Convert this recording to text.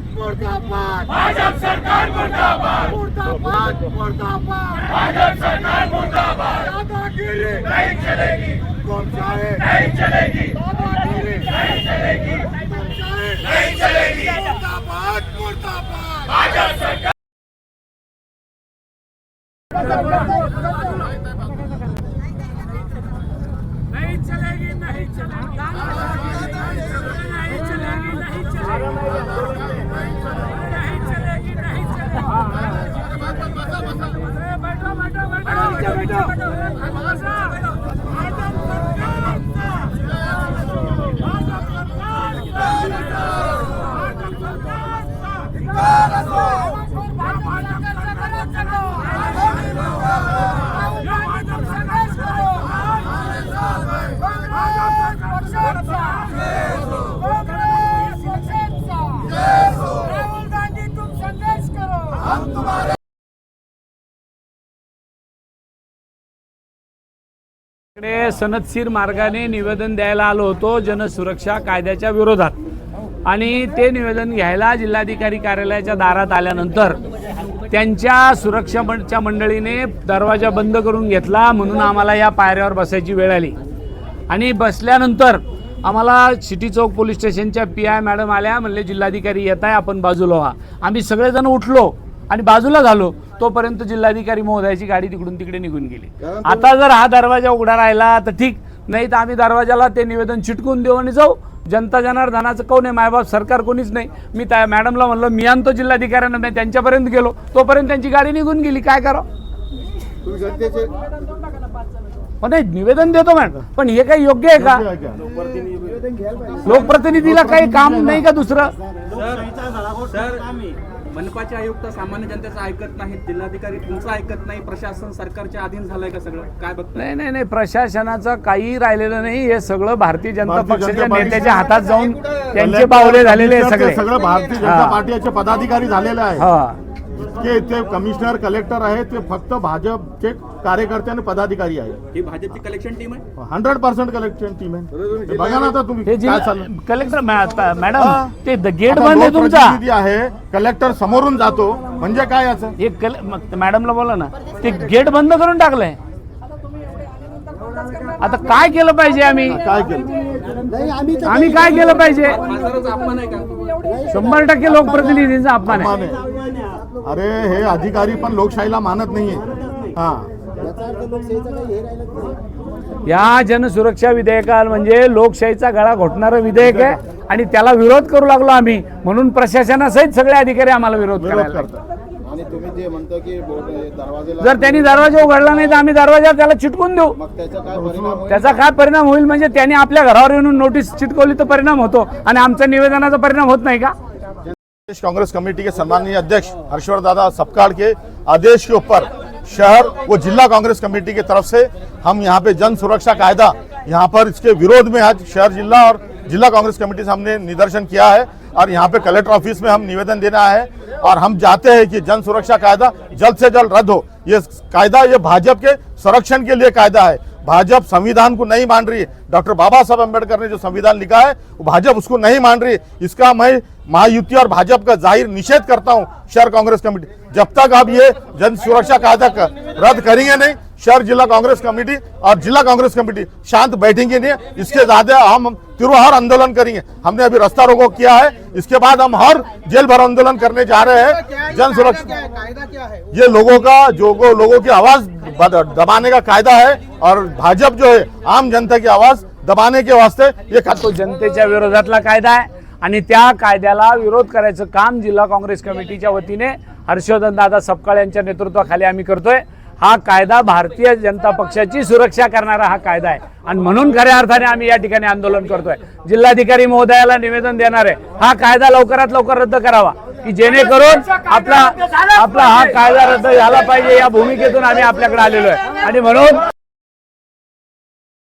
मुर्दाबाद भाजप सरकार मुर्दाबाद। मुर्दाबाद मुर्दाबाद। भाजप सरकार मुर्दाबाद। दादागिरी नहीं चलेगी। कौन चाहे? नहीं चलेगी। दादागिरी नहीं चलेगी। कौन चाहे? नहीं चलेगी। मुर्दाबाद मुर्दाबाद। भाजप सरकार। नहीं चलेगी नहीं चलेगी। इकडे सनदशीर मार्गाने निवेदन द्यायला आलो होतो जनसुरक्षा कायद्याच्या विरोधात. आणि ते निवेदन घ्यायला जिल्हाधिकारी कार्यालयाच्या दारात आल्यानंतर त्यांच्या सुरक्षाच्या मंडळीने दरवाजा बंद करून घेतला म्हणून आम्हाला या पायऱ्यावर बसायची वेळ आली. आणि बसल्यानंतर आम्हाला सिटी चौक पोलीस स्टेशनच्या पी आय मॅडम आल्या म्हणले जिल्हाधिकारी येत आहे आपण बाजूला व्हा. आम्ही सगळेजण उठलो आणि बाजूला झालो. तोपर्यंत जिल्हाधिकारी महोदयाची गाडी तिकडून तिकडे निघून गेली. आता जर हा दरवाजा उघडा राहिला तर ठीक नाही तर आम्ही दरवाजाला ते निवेदन चिटकून देऊ आणि जाऊ. जनता जनार्दनाचं कोण आहे? मायबाप सरकार कोणीच नाही. मी त्या मॅडमला म्हणलं मी आणतो जिल्हाधिकाऱ्यांना मी त्यांच्यापर्यंत गेलो. तोपर्यंत त्यांची गाडी निघून गेली. काय करावं? पण नाही निवेदन देतो मॅडम. पण हे काही योग्य आहे का? लोकप्रतिनिधीला काही काम नाही का दुसरं? सर मनपाचे आयुक्त सामान्य जनतेचं ऐकत नाहीत जिल्हाधिकारी तुमचं ऐकत नाही प्रशासन सरकारच्या अधीन झालंय का सगळं? काय बघताय? नाही नाही नाही प्रशासनाचं काही राहिलेलं नाही. हे सगळं भारतीय जनता भारतीय पक्षाच्या जनता नेत्याच्या हातात जाऊन त्यांचे बावले झालेले आहे सगळे. सगळं भारतीय जनता हा. पार्टीचे पदाधिकारी झालेले आहे हा. इतके ते कमिशनर कलेक्टर आहेत ते फक्त भाजपचे कार्यकर्ते आणि पदाधिकारी आहे ही भाजपची कलेक्शन टीम आहे? हंड्रेड पर्सेंट कलेक्शन टीम आहे. हे बघा ना आता तुम्ही काय जिल्हा चाललं कलेक्टर मॅ- आता मॅडम. ते द- गेट आता बंद आहे तुमचा. लोकप्रतिनिधी आहे कलेक्टर समोरून जातो. म्हणजे काय याचं? हे कल मग मॅडमला बोला ना. ते गेट बंद करून टाकलंय. आता काय केलं पाहिजे आम्ही? काय केलं? आम्ही काय केलं पाहिजे? खासदाराचा अपमान आहे का? शंभर टक्के लोकप्रतिनिधींचा अपमान आहे. माने. अरे हे अधिकारी पण लोकशाहीला मानत नाहीये. हा. या जनसुरक्षा विधेयकाला म्हणजे लोकशाहीचा गळा घोटणारं विधेयक आहे आणि त्याला विरोध करू लागलो आम्ही म्हणून प्रशासनासहित सगळे अधिकारी आम्हाला विरोध करायला लागले. करतात. आणि तुम्ही जे म्हणता की बोर्ड दरवाजेला जर त्यांनी दरवाजा उघडला नाही तर आम्ही दरवाजा त्याला चिटकून देऊ. मग त्याचा काय परिणाम होईल? त्याचा काय परिणाम होईल? म्हणजे त्यांनी आपल्या घरावर येऊन नोटीस चिटकवली तर परिणाम होतो. आणि आमच्या निवेदनाचा परिणाम होत नाही का? प्रदेश कांग्रेस कमेटी के सम्मानीय अध्यक्ष हर्षवर दादा सपकाड़ के आदेश के ऊपर शहर, व जिला कांग्रेस कमेटी की तरफ़ से हम यहाँ पे जन सुरक्षा कायदा यहाँ पर इसके विरोध में आज शहर, जिला और जिला कांग्रेस कमेटी से हमने निदर्शन किया है और यहाँ पे कलेक्टर ऑफ़िस में हम निवेदन देना है और हम चाहते हैं कि जन सुरक्षा कायदा जल्द से जल्द रद्द हो। ये कायदा ये भाजपा के संरक्षण के लिए कायदा है। भाजपा संविधान को नहीं मान रही डॉक्टर बाबा साहब अंबेडकर ने जो संविधान लिखा है, वो भाजपा उसको नहीं मान रही इसका मैं महायुति और भाजपा का ज़ाहिर निषेध करता हूँ, शहर कांग्रेस कमेटी। जब तक आप ये जन सुरक्षा का रद्द करेंगे नहीं शहर जिला कांग्रेस कमेटी और जिला कांग्रेस कमेटी शांत बैठेंगे नहीं। इसके ज्यादा हम तिरुहार आंदोलन करेंगे। हमने अभी रास्ता रोको किया है। इसके बाद हम हर जेल भर आंदोलन करने जा रहे हैं। जन सुरक्षा कायदा क्या है? ये लोगों का जो लोगों की आवाज दबाने का कायदा है और भाजपा जो है आम जनता की आवाज दबाने के वास्ते ये तो जनतेच्या विरोधातला कायदा आहे आणि त्या कायद्याला विरोध करायचं काम जिल्हा काँग्रेस कमिटीच्या वतीने हर्षवर्धन दादा सपकाळ यांच्या नेतृत्वाखाली आम्ही करतोय. हा कायदा भारतीय जनता पक्षाची सुरक्षा करणारा हा कायदा आहे. आणि म्हणून खऱ्या अर्थाने आम्ही या ठिकाणी आंदोलन करतोय. जिल्हाधिकारी महोदयाला निवेदन देणार आहे. हा कायदा लवकरात लवकर रद्द करावा. की जेणेकरून आपला आपला हा कायदा रद्द झाला पाहिजे या भूमिकेतून आम्ही आपल्याकडे आलेलो आहे. आणि म्हणून